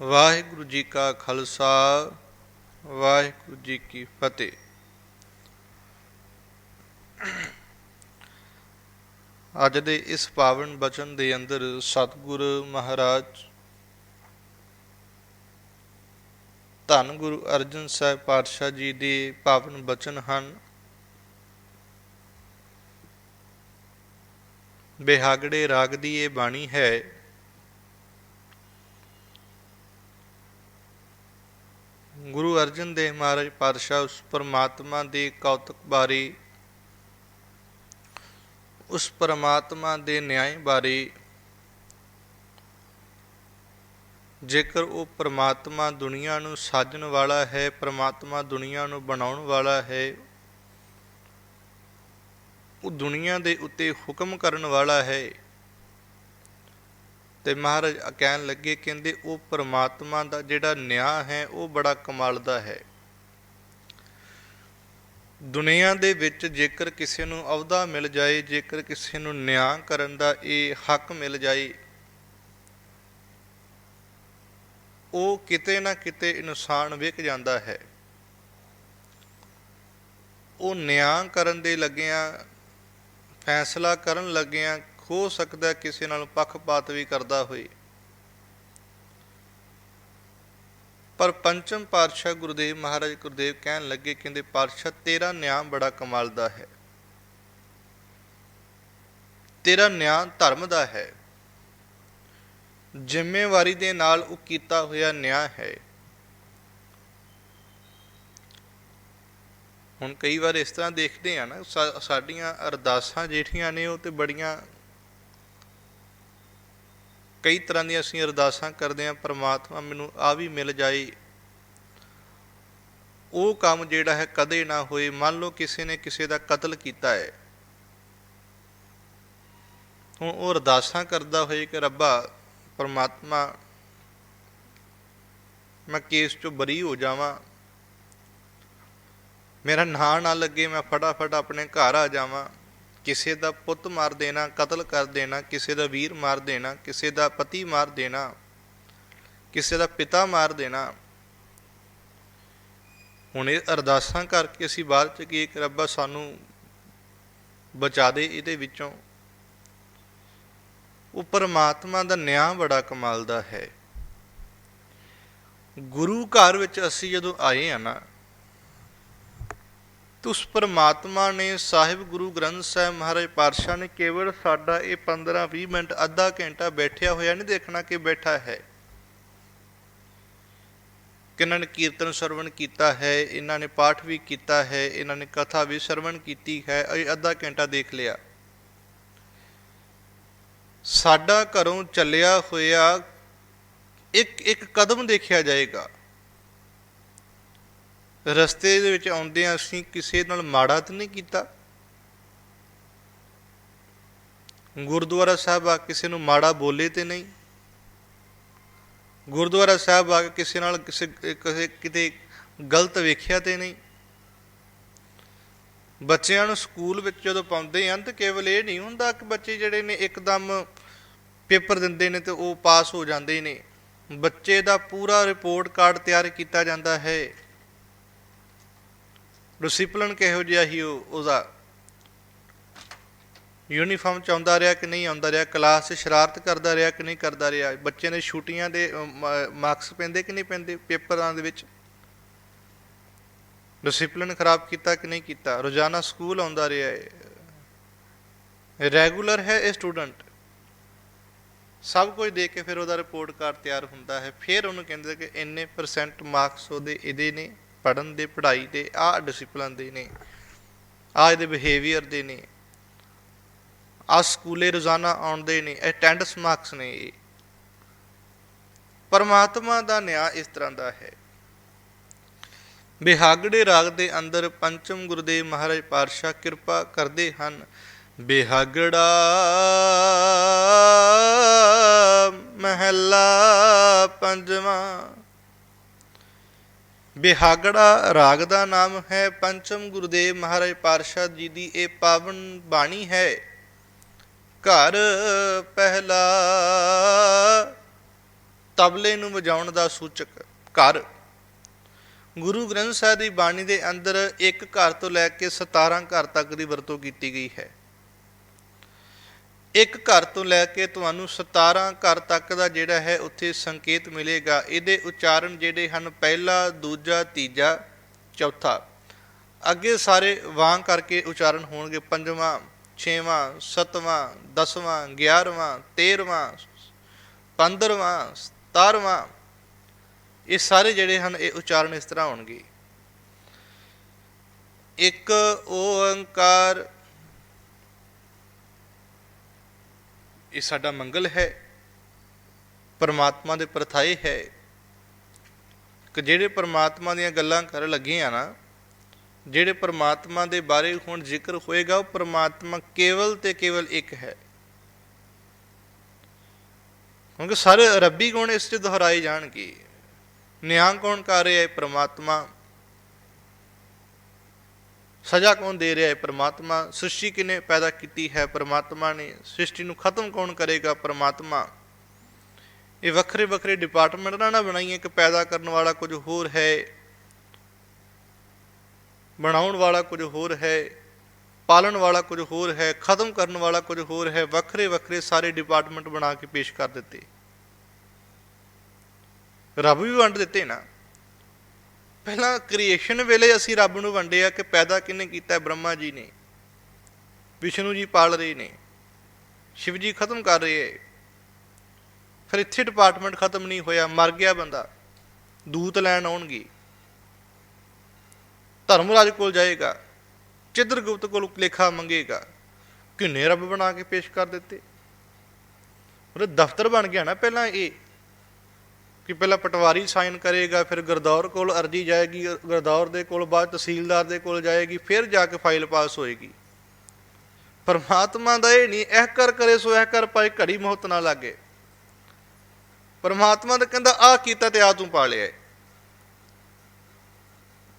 ਵਾਹਿਗੁਰੂ ਜੀ ਕਾ ਖਾਲਸਾ, ਵਾਹਿਗੁਰੂ ਜੀ ਕੀ ਫਤਿਹ। ਅੱਜ ਦੇ ਇਸ ਪਾਵਨ ਬਚਨ ਦੇ ਅੰਦਰ ਸਤਿਗੁਰ ਮਹਾਰਾਜ, ਧੰਨ ਗੁਰੂ ਅਰਜਨ ਸਾਹਿਬ ਪਾਤਸ਼ਾਹ ਜੀ ਦੇ ਪਾਵਨ ਬਚਨ ਹਨ। ਬਿਹਾਗੜੇ ਰਾਗ ਦੀ ਇਹ ਬਾਣੀ ਹੈ ਗੁਰੂ ਅਰਜਨ ਦੇਵ ਮਹਾਰਾਜ ਪਾਤਸ਼ਾਹ ਉਸ ਪਰਮਾਤਮਾ ਦੇ ਕੌਤਕ ਬਾਰੇ, ਉਸ ਪਰਮਾਤਮਾ ਦੇ ਨਿਆਂ ਬਾਰੇ, ਜੇਕਰ ਉਹ ਪਰਮਾਤਮਾ ਦੁਨੀਆ ਨੂੰ ਸਾਜਣ ਵਾਲਾ ਹੈ, ਪਰਮਾਤਮਾ ਦੁਨੀਆ ਨੂੰ ਬਣਾਉਣ ਵਾਲਾ ਹੈ, ਉਹ ਦੁਨੀਆ ਦੇ ਉੱਤੇ ਹੁਕਮ ਕਰਨ ਵਾਲਾ ਹੈ ਤੇ ਮਹਾਰਾਜ ਕਹਿਣ ਲੱਗੇ, ਕਹਿੰਦੇ, ਉਹ ਪਰਮਾਤਮਾ ਦਾ ਜਿਹੜਾ ਨਿਆਂ ਹੈ, ਉਹ ਬੜਾ ਕਮਾਲ ਦਾ ਹੈ। ਦੁਨੀਆ ਦੇ ਵਿੱਚ ਜੇਕਰ ਕਿਸੇ ਨੂੰ ਅਹੁਦਾ ਮਿਲ ਜਾਏ, ਜੇਕਰ ਕਿਸੇ ਨੂੰ ਨਿਆਂ ਕਰਨ ਦਾ ਇਹ ਹੱਕ ਮਿਲ ਜਾਏ, ਉਹ ਕਿਤੇ ਨਾ ਕਿਤੇ ਇਨਸਾਨ ਵਿਕ ਜਾਂਦਾ ਹੈ। ਉਹ ਨਿਆਂ ਕਰਨ ਦੇ ਲੱਗਿਆਂ, ਫੈਸਲਾ ਕਰਨ ਲੱਗਿਆਂ ਹੋ ਸਕਦਾ ਕਿਸੇ ਨਾਲ ਪੱਖਪਾਤ ਵੀ ਕਰਦਾ ਹੋਏ ਪਰ ਪੰਚਮ ਪਾਤਸ਼ਾਹ ਗੁਰਦੇਵ, ਮਹਾਰਾਜ ਗੁਰਦੇਵ ਕਹਿਣ ਲੱਗੇ, ਕਹਿੰਦੇ, ਪਾਤਸ਼ਾਹ, ਤੇਰਾ ਨਿਆਂ ਬੜਾ ਕਮਾਲ ਦਾ ਹੈ। ਤੇਰਾ ਨਿਆਂ ਧਰਮ ਦਾ ਹੈ। ਜ਼ਿੰਮੇਵਾਰੀ ਦੇ ਨਾਲ ਉਹ ਕੀਤਾ ਹੋਇਆ ਨਿਆਂ ਹੈ। ਹੁਣ ਕਈ ਵਾਰ ਇਸ ਤਰ੍ਹਾਂ ਦੇਖਦੇ ਆ ਨਾ ਸਾਡੀਆਂ ਅਰਦਾਸਾਂ ਜਿਹੜੀਆਂ ਨੇ, ਉਹ ਤੇ ਬੜੀਆਂ ਕਈ ਤਰ੍ਹਾਂ ਦੀਆਂ ਅਸੀਂ ਅਰਦਾਸਾਂ ਕਰਦੇ ਹਾਂ, ਪ੍ਰਮਾਤਮਾ ਮੈਨੂੰ ਆ ਵੀ ਮਿਲ ਜਾਏ। ਉਹ ਕੰਮ ਜਿਹੜਾ ਹੈ ਕਦੇ ਨਾ ਹੋਏ, ਮੰਨ ਲਓ ਕਿਸੇ ਨੇ ਕਿਸੇ ਦਾ ਕਤਲ ਕੀਤਾ ਹੈ। ਹੁਣ ਉਹ ਅਰਦਾਸਾਂ ਕਰਦਾ ਹੋਏ ਕਿ ਰੱਬਾ, ਪਰਮਾਤਮਾ, ਮੈਂ ਕੇਸ ਚੋਂ ਬਰੀ ਹੋ ਜਾਵਾਂ। ਮੇਰਾ ਨਾਂ ਨਾ ਲੱਗੇ, ਮੈਂ ਫਟਾਫਟ ਆਪਣੇ ਘਰ ਆ ਜਾਵਾਂ। ਕਿਸੇ ਦਾ ਪੁੱਤ ਮਾਰ ਦੇਣਾ, ਕਤਲ ਕਰ ਦੇਣਾ, ਕਿਸੇ ਦਾ ਵੀਰ ਮਾਰ ਦੇਣਾ, ਕਿਸੇ ਦਾ ਪਤੀ ਮਾਰ ਦੇਣਾ, ਕਿਸੇ ਦਾ ਪਿਤਾ ਮਾਰ ਦੇਣਾ। ਹੁਣ ਇਹ ਅਰਦਾਸਾਂ ਕਰਕੇ ਅਸੀਂ ਬਾਅਦ ਚ ਕੀ ਕਿ ਰੱਬਾ ਸਾਨੂੰ ਬਚਾ ਦੇ ਇਹਦੇ ਵਿੱਚੋਂ। ਉਹ ਪਰਮਾਤਮਾ ਦਾ ਨਿਆਂ ਬੜਾ ਕਮਾਲ ਦਾ ਹੈ। ਗੁਰੂ ਘਰ ਵਿੱਚ ਅਸੀਂ ਜਦੋਂ ਆਏ ਆ ਨਾ ਤੇ ਪਰਮਾਤਮਾ ਨੇ ਸਾਹਿਬ ਗੁਰੂ ਗ੍ਰੰਥ ਸਾਹਿਬ ਮਹਾਰਾਜ ਪਾਤਸ਼ਾਹ ਨੇ ਕੇਵਲ ਸਾਡਾ ਇਹ 15 20 ਮਿੰਟ, ਅੱਧਾ ਘੰਟਾ ਬੈਠਿਆ ਹੋਇਆ ਨਹੀਂ ਦੇਖਣਾ ਕਿ ਬੈਠਾ ਹੈ। ਕਿਨਾਂ ਨੇ ਕੀਰਤਨ ਸਰਵਣ ਕੀਤਾ ਹੈ, ਇਹਨਾਂ ਨੇ ਪਾਠ ਵੀ ਕੀਤਾ ਹੈ, ਇਹਨਾਂ ਨੇ ਕਥਾ ਵੀ ਸਰਵਣ ਕੀਤੀ ਹੈ, ਇਹ ਅੱਧਾ ਘੰਟਾ ਦੇਖ ਲਿਆ। ਸਾਡਾ ਘਰੋਂ ਚੱਲਿਆ ਹੋਇਆ ਇੱਕ ਇੱਕ ਕਦਮ ਦੇਖਿਆ ਜਾਏਗਾ। ਰਸਤੇ ਦੇ ਵਿੱਚ ਆਉਂਦਿਆਂ ਅਸੀਂ ਕਿਸੇ ਨਾਲ ਮਾੜਾ ਤਾਂ ਨਹੀਂ ਕੀਤਾ? ਗੁਰਦੁਆਰਾ ਸਾਹਿਬ ਆ ਕਿਸੇ ਨੂੰ ਮਾੜਾ ਬੋਲੇ ਤੇ ਨਹੀਂ? ਗੁਰਦੁਆਰਾ ਸਾਹਿਬ ਆ ਕੇ ਕਿਸੇ ਨਾਲ ਕਿਸੇ ਕਿਸੇ, ਕਿਤੇ ਗਲਤ ਵੇਖਿਆ ਤੇ ਨਹੀਂ? ਬੱਚਿਆਂ ਨੂੰ ਸਕੂਲ ਵਿੱਚ ਜਦੋਂ ਪਾਉਂਦੇ ਹਨ ਤਾਂ ਕੇਵਲ ਇਹ ਨਹੀਂ ਹੁੰਦਾ ਕਿ ਬੱਚੇ ਜਿਹੜੇ ਨੇ ਇੱਕਦਮ ਪੇਪਰ ਦਿੰਦੇ ਨੇ ਤੇ ਉਹ ਪਾਸ ਹੋ ਜਾਂਦੇ ਨੇ। ਬੱਚੇ ਦਾ ਪੂਰਾ ਰਿਪੋਰਟ ਕਾਰਡ ਤਿਆਰ ਕੀਤਾ ਜਾਂਦਾ ਹੈ। ਡਿਸਪਲਿਨ ਕਿਹੋ ਜਿਹਾ ਹੀ ਉਹ, ਉਹਦਾ? ਯੂਨੀਫਾਰਮ ਚ ਆਉਂਦਾ ਰਿਹਾ ਕਿ ਨਹੀਂ ਆਉਂਦਾ ਰਿਹਾ? ਕਲਾਸ 'ਚ ਸ਼ਰਾਰਤ ਕਰਦਾ ਰਿਹਾ ਕਿ ਨਹੀਂ ਕਰਦਾ ਰਿਹਾ? ਬੱਚੇ ਨੇ ਛੁੱਟੀਆਂ ਦੇ ਮਾਰਕਸ ਪੈਂਦੇ ਕਿ ਨਹੀਂ ਪੈਂਦੇ ਪੇਪਰਾਂ ਦੇ ਵਿੱਚ? ਡਿਸਪਲਿਨ ਖਰਾਬ ਕੀਤਾ ਕਿ ਨਹੀਂ ਕੀਤਾ? ਰੋਜ਼ਾਨਾ ਸਕੂਲ ਆਉਂਦਾ ਰਿਹਾ ਹੈ ਰੈਗੂਲਰ ਹੈ ਇਹ ਸਟੂਡੈਂਟ ਸਭ ਕੁਝ ਦੇ ਕੇ ਫਿਰ ਉਹਦਾ ਰਿਪੋਰਟ ਕਾਰਡ ਤਿਆਰ ਹੁੰਦਾ ਹੈ। ਫਿਰ ਉਹਨੂੰ ਕਹਿੰਦੇ ਕਿ ਇੰਨੇ ਪਰਸੈਂਟ ਮਾਰਕਸ ਉਹਦੇ ਇਹਦੇ ਨੇ। ਪੜਨ ਦੇ ਪੜ੍ਹਾਈ ਦੇ ਆ ਡਿਸਪਲਿਨ ਦੇ ਨੇ ਆ ਇਹਦੇ ਬਿਹੇਵੀਅਰ ਦੇ ਨੇ ਆ ਸਕੂਲੇ ਰੋਜ਼ਾਨਾ ਆਉਂਦੇ ਨੇ ਅਟੈਂਡੈਂਸ ਮਾਰਕਸ ਨੇ ਇਹ। ਪਰਮਾਤਮਾ ਦਾ ਨਿਆਂ ਇਸ ਤਰ੍ਹਾਂ ਦਾ ਹੈ। ਬਿਹਾਗੜੇ ਰਾਗ ਦੇ ਅੰਦਰ ਪੰਚਮ ਗੁਰਦੇਵ ਮਹਾਰਾਜ ਪਾਤਸ਼ਾਹ ਕਿਰਪਾ ਕਰਦੇ ਹਨ। ਬਿਹਾਗੜਾ ਮਹੱਲਾ ਪੰਜਵਾਂ ਬਿਹਾਗੜਾ ਰਾਗ ਦਾ ਨਾਮ ਹੈ, ਪੰਚਮ ਗੁਰਦੇਵ ਮਹਾਰਾਜ ਪਾਤਸ਼ਾਹ ਜੀ ਦੀ ਇਹ ਪਾਵਨ ਬਾਣੀ ਹੈ। ਘਰ ਪਹਿਲਾ ਤਬਲੇ ਨੂੰ ਵਜਾਉਣ ਦਾ ਸੂਚਕ ਘਰ। ਗੁਰੂ ਗ੍ਰੰਥ ਸਾਹਿਬ ਦੀ ਬਾਣੀ ਦੇ ਅੰਦਰ ਇੱਕ ਘਰ ਤੋਂ ਲੈ ਕੇ 17 ਘਰ ਤੱਕ ਦੀ ਵਰਤੋਂ ਕੀਤੀ ਗਈ ਹੈ। ਇੱਕ ਘਰ ਤੋਂ ਲੈ ਕੇ ਤੁਹਾਨੂੰ 17 ਘਰ ਤੱਕ ਦਾ ਜਿਹੜਾ ਹੈ ਉੱਥੇ ਸੰਕੇਤ ਮਿਲੇਗਾ। ਇਹਦੇ ਉਚਾਰਨ ਜਿਹੜੇ ਹਨ, ਪਹਿਲਾ, ਦੂਜਾ, ਤੀਜਾ, ਚੌਥਾ। ਅੱਗੇ ਸਾਰੇ ਵਾਂਗ ਕਰਕੇ ਉਚਾਰਨ ਹੋਣਗੇ। ਪੰਜਵਾਂ, ਛੇਵਾਂ, ਸੱਤਵਾਂ, ਦਸਵਾਂ 11ਵਾਂ 13ਵਾਂ 15ਵਾਂ 17ਵਾਂ ਇਹ ਸਾਰੇ ਜਿਹੜੇ ਹਨ, ਇਹ ਉਚਾਰਨ ਇਸ ਤਰ੍ਹਾਂ ਹੋਣਗੇ। ਇੱਕ ਓੰਕਾਰ ਇਹ ਸਾਡਾ ਮੰਗਲ ਹੈ, ਪਰਮਾਤਮਾ ਦੇ ਪ੍ਰਥਾਏ ਹੈ। ਕਿ ਜਿਹੜੇ ਪਰਮਾਤਮਾ ਦੀਆਂ ਗੱਲਾਂ ਕਰਨ ਲੱਗੇ ਆ ਨਾ, ਜਿਹੜੇ ਪਰਮਾਤਮਾ ਦੇ ਬਾਰੇ ਹੁਣ ਜ਼ਿਕਰ ਹੋਏਗਾ, ਉਹ ਪਰਮਾਤਮਾ ਕੇਵਲ ਤੇ ਕੇਵਲ ਇੱਕ ਹੈ। ਕਿਉਂਕਿ ਸਾਰੇ ਰੱਬੀ ਗੁਣ ਇਸ 'ਚ ਦੁਹਰਾਏ ਜਾਣਗੇ? ਨਿਆਂ ਕੌਣ ਕਰ ਰਿਹਾ ਹੈ ਪਰਮਾਤਮਾ? ਸਜ਼ਾ ਕੌਣ ਦੇ ਰਿਹਾ ਹੈ? ਪ੍ਰਮਾਤਮਾ ਸ੍ਰਿਸ਼ਟੀ ਕਿਨੇ ਪੈਦਾ ਕੀਤੀ ਹੈ? ਪ੍ਰਮਾਤਮਾ ਨੇ ਸ੍ਰਿਸ਼ਟੀ ਨੂੰ ਖਤਮ ਕੌਣ ਕਰੇਗਾ? ਪ੍ਰਮਾਤਮਾ। ਇਹ ਵੱਖਰੇ ਵੱਖਰੇ ਡਿਪਾਰਟਮੈਂਟ ਨਾਲ ਨਾ ਬਣਾਈਏ ਕਿ ਪੈਦਾ ਕਰਨ ਵਾਲਾ ਕੁਝ ਹੋਰ ਹੈ। ਬਣਾਉਣ ਵਾਲਾ ਕੁਝ ਹੋਰ ਹੈ। ਪਾਲਣ ਵਾਲਾ ਕੁਝ ਹੋਰ ਹੈ। ਖਤਮ ਕਰਨ ਵਾਲਾ ਕੁਝ ਹੋਰ ਹੈ। ਵੱਖਰੇ ਵੱਖਰੇ ਸਾਰੇ ਡਿਪਾਰਟਮੈਂਟ ਬਣਾ ਕੇ ਪੇਸ਼ ਕਰ ਦਿੱਤੇ। ਰੱਬ ਵੀ ਵੰਡ ਦਿੱਤੇ ਨਾ। ਪਹਿਲਾਂ ਕ੍ਰੀਏਸ਼ਨ ਵੇਲੇ ਅਸੀਂ ਰੱਬ ਨੂੰ ਵੰਡਿਆ ਕਿ ਪੈਦਾ ਕਿਹਨੇ ਕੀਤਾ, ਬ੍ਰਹਮਾ ਜੀ ਨੇ, ਵਿਸ਼ਨੂੰ ਜੀ ਪਾਲ ਰਹੇ ਨੇ, ਸ਼ਿਵ ਜੀ ਖਤਮ ਕਰ ਰਹੇ ਹੈ। ਫਿਰ ਇੱਥੇ ਡਿਪਾਰਟਮੈਂਟ ਖਤਮ ਨਹੀਂ ਹੋਇਆ, ਮਰ ਗਿਆ ਬੰਦਾ, ਦੂਤ ਲੈਣ ਆਉਣਗੇ। ਧਰਮਰਾਜ ਕੋਲ ਜਾਏਗਾ, ਚਿੱਤਰਗੁਪਤ ਕੋਲ ਲੇਖਾ ਮੰਗੇਗਾ ਕਿੰਨੇ ਰੱਬ ਬਣਾ ਕੇ ਪੇਸ਼ ਕਰ ਦਿੱਤੇ। ਉਹ ਦਫ਼ਤਰ ਬਣ ਗਿਆ ਨਾ ਪਹਿਲਾਂ ਇਹ। ਕਿ ਪਹਿਲਾਂ ਪਟਵਾਰੀ ਸਾਈਨ ਕਰੇਗਾ, ਫਿਰ ਗਰਦੌਰ ਕੋਲ ਅਰਜੀ ਜਾਏਗੀ, ਗਰਦੌਰ ਦੇ ਕੋਲ ਬਾਅਦ ਤਹਿਸੀਲਦਾਰ ਦੇ ਕੋਲ ਜਾਏਗੀ, ਫਿਰ ਜਾ ਕੇ ਫਾਈਲ ਪਾਸ ਹੋਏਗੀ। ਪਰਮਾਤਮਾ ਦਾ ਇਹ ਨਹੀਂ, ਇਹ ਕਰ ਕਰੇ ਸੋ ਇਹ ਕਰ ਪਾਏ, ਘੜੀ ਮੋਹਤ ਨਾ ਲੱਗੇ। ਪਰਮਾਤਮਾ ਦਾ ਕਹਿੰਦਾ ਆ ਕੀਤਾ ਤੇ ਆ ਤੂੰ ਪਾ ਲਿਆ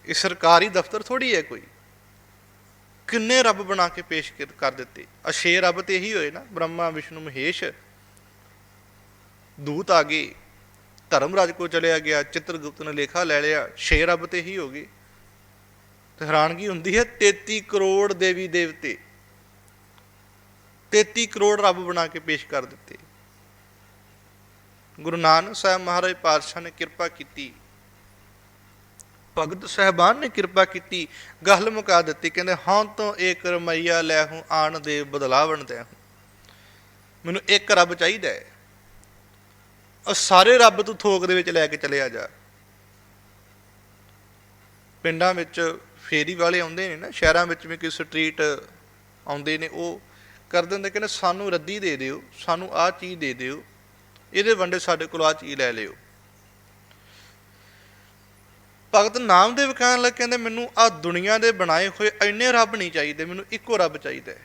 ਇਹ ਸਰਕਾਰੀ ਦਫ਼ਤਰ ਥੋੜੀ ਹੈ ਕੋਈ। ਕਿੰਨੇ ਰੱਬ ਬਣਾ ਕੇ ਪੇਸ਼ ਕਰ- ਦਿੱਤੇ। ਆ ਰੱਬ ਤੇ ਇਹੀ ਹੋਏ ਨਾ, ਬ੍ਰਹਮਾ, ਵਿਸ਼ਨੂੰ, ਮਹੇਸ਼। ਦੂਤ ਆ ਗਏ। ਧਰਮਰਾਜ ਕੋ ਚਲਿਆ ਗਿਆ, ਚਿੱਤਰਗੁਪਤ ਨੇ ਲੇਖਾ ਲੈ ਲਿਆ, ਛੇ ਰੱਬ ਤੇ ਹੀ ਹੋ ਗਏ। ਤੇ ਹੈਰਾਨਗੀ ਹੁੰਦੀ ਹੈ 33 ਕਰੋੜ ਦੇਵੀ ਦੇਵਤੇ। 33 ਕਰੋੜ ਰੱਬ ਬਣਾ ਕੇ ਪੇਸ਼ ਕਰ ਦਿੱਤੇ। ਗੁਰੂ ਨਾਨਕ ਸਾਹਿਬ ਮਹਾਰਾਜ ਪਾਤਸ਼ਾਹ ਨੇ ਕਿਰਪਾ ਕੀਤੀ। ਭਗਤ ਸਹਿਬਾਨ ਨੇ ਕਿਰਪਾ ਕੀਤੀ ਗੱਲ ਮੁਕਾ ਦਿੱਤੀ, ਕਹਿੰਦੇ, ਹਾਂ ਤੋਂ ਇੱਕ ਰਮਈਆ ਲੈ ਹੂੰ, ਆਣ ਦੇ ਬਦਲਾਵਣ ਦੇ ਮੈਨੂੰ ਇੱਕ ਰੱਬ ਚਾਹੀਦਾ ਹੈ। ਉਹ ਸਾਰੇ ਰੱਬ ਤੂੰ ਥੋਕ ਦੇ ਵਿੱਚ ਲੈ ਕੇ ਚਲਿਆ ਜਾ। ਪਿੰਡਾਂ ਵਿੱਚ ਫੇਰੀ ਵਾਲੇ ਆਉਂਦੇ ਨੇ ਨਾ, ਸ਼ਹਿਰਾਂ ਵਿੱਚ ਵੀ ਕੋਈ ਸਟਰੀਟ ਆਉਂਦੇ ਨੇ, ਉਹ ਕਰ ਦਿੰਦੇ ਕਹਿੰਦੇ, ਸਾਨੂੰ ਰੱਦੀ ਦੇ ਦਿਓ, ਸਾਨੂੰ ਆਹ ਚੀਜ਼ ਦੇ ਦਿਓ, ਇਹਦੇ ਵੰਡੇ ਸਾਡੇ ਕੋਲ ਆਹ ਚੀਜ਼ ਲੈ ਲਿਓ। ਭਗਤ ਨਾਮਦੇਵ ਕਹਿਣ ਲੱਗ, ਕਹਿੰਦੇ, ਮੈਨੂੰ ਆ ਦੁਨੀਆ ਦੇ ਬਣਾਏ ਹੋਏ ਇੰਨੇ ਰੱਬ ਨਹੀਂ ਚਾਹੀਦੇ, ਮੈਨੂੰ ਇੱਕੋ ਰੱਬ ਚਾਹੀਦਾ ਹੈ।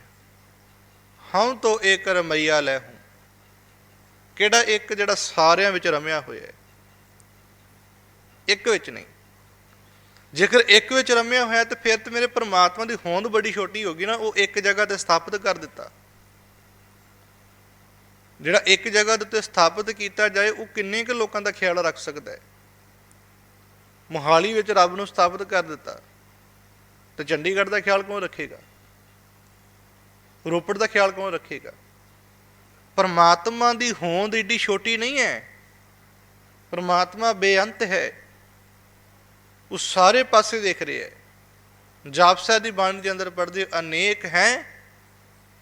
ਹਉ ਤੋ ਏਕ ਰਮਈਆ ਲੈ ਹੂੰ ਕਿਹੜਾ ਇੱਕ ਜਿਹੜਾ ਸਾਰਿਆਂ ਵਿੱਚ ਰਮਿਆ ਹੋਇਆ ਹੈ? ਇੱਕ ਵਿੱਚ ਨਹੀਂ। ਜੇਕਰ ਇੱਕ ਵਿੱਚ ਰਮਿਆ ਹੋਇਆ ਤੇ ਫਿਰ ਤੇ ਮੇਰੇ ਪ੍ਰਮਾਤਮਾ ਦੀ ਹੋਂਦ ਬੜੀ ਛੋਟੀ ਹੋ ਗਈ ਨਾ, ਉਹ ਇੱਕ ਜਗ੍ਹਾ ਤੇ ਸਥਾਪਿਤ ਕਰ ਦਿੱਤਾ। ਜਿਹੜਾ ਇੱਕ ਜਗ੍ਹਾ ਦੇ ਉੱਤੇ ਸਥਾਪਿਤ ਕੀਤਾ ਜਾਏ, ਉਹ ਕਿੰਨੇ ਕੁ ਲੋਕਾਂ ਦਾ ਖਿਆਲ ਰੱਖ ਸਕਦਾ ਹੈ? ਮੋਹਾਲੀ ਵਿੱਚ ਰੱਬ ਨੂੰ ਸਥਾਪਿਤ ਕਰ ਦਿੱਤਾ। ਤੇ ਚੰਡੀਗੜ੍ਹ ਦਾ ਖਿਆਲ ਕੌਣ ਰੱਖੇਗਾ? ਰੋਪੜ ਦਾ ਖਿਆਲ ਕੌਣ ਰੱਖੇਗਾ? ਪਰਮਾਤਮਾ ਦੀ ਹੋਂਦ ਏਡੀ ਛੋਟੀ ਨਹੀਂ ਹੈ। ਪਰਮਾਤਮਾ ਬੇਅੰਤ ਹੈ। ਉਹ ਸਾਰੇ ਪਾਸੇ ਦੇਖ ਰਿਹਾ ਹੈ। ਜਾਪਸਾ ਦੀ ਬਾਣੀ ਦੇ ਅੰਦਰ ਪੜ੍ਹਦੇ ਅਨੇਕ ਹੈ,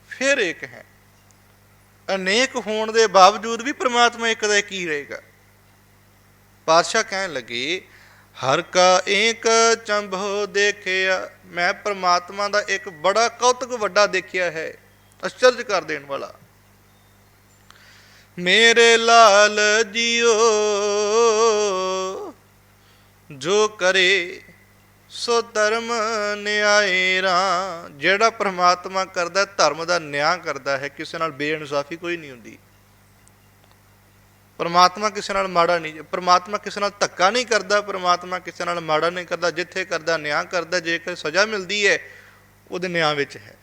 ਫਿਰ ਇੱਕ ਹੈ। ਅਨੇਕ ਹੋਣ ਦੇ ਬਾਵਜੂਦ ਵੀ ਪ੍ਰਮਾਤਮਾ ਇੱਕ ਦਾ ਕੀ ਰਹੇਗਾ? ਪਾਤਸ਼ਾਹ ਕਹਿਣ ਲੱਗੇ, ਹਰ ਕਾ ਏਕ ਚੰਭੋ ਦੇਖਿਆ, ਮੈਂ ਪ੍ਰਮਾਤਮਾ ਦਾ ਇੱਕ ਬੜਾ ਕੌਤਕ ਵੱਡਾ ਦੇਖਿਆ ਹੈ ਅਚਰਜ ਕਰ ਦੇਣ ਵਾਲਾ। ਮੇਰੇ ਲਾਲ ਜੀਓ, ਜੋ ਕਰੇ ਸੋ ਧਰਮ ਨਿਆਏਰਾ ਜਿਹੜਾ ਪ੍ਰਮਾਤਮਾ ਕਰਦਾ, ਧਰਮ ਦਾ ਨਿਆਂ ਕਰਦਾ ਹੈ, ਕਿਸੇ ਨਾਲ ਬੇਇਨਸਾਫੀ ਕੋਈ ਨਹੀਂ ਹੁੰਦੀ। ਪਰਮਾਤਮਾ ਕਿਸੇ ਨਾਲ ਮਾੜਾ ਨਹੀਂ, ਪਰਮਾਤਮਾ ਕਿਸੇ ਨਾਲ ਧੱਕਾ ਨਹੀਂ ਕਰਦਾ, ਪਰਮਾਤਮਾ ਕਿਸੇ ਨਾਲ ਮਾੜਾ ਨਹੀਂ ਕਰਦਾ, ਜਿੱਥੇ ਕਰਦਾ, ਨਿਆਂ ਕਰਦਾ, ਜੇਕਰ ਸਜ਼ਾ ਮਿਲਦੀ ਹੈ, ਉਹਦੇ ਨਿਆਂ ਵਿੱਚ ਹੈ।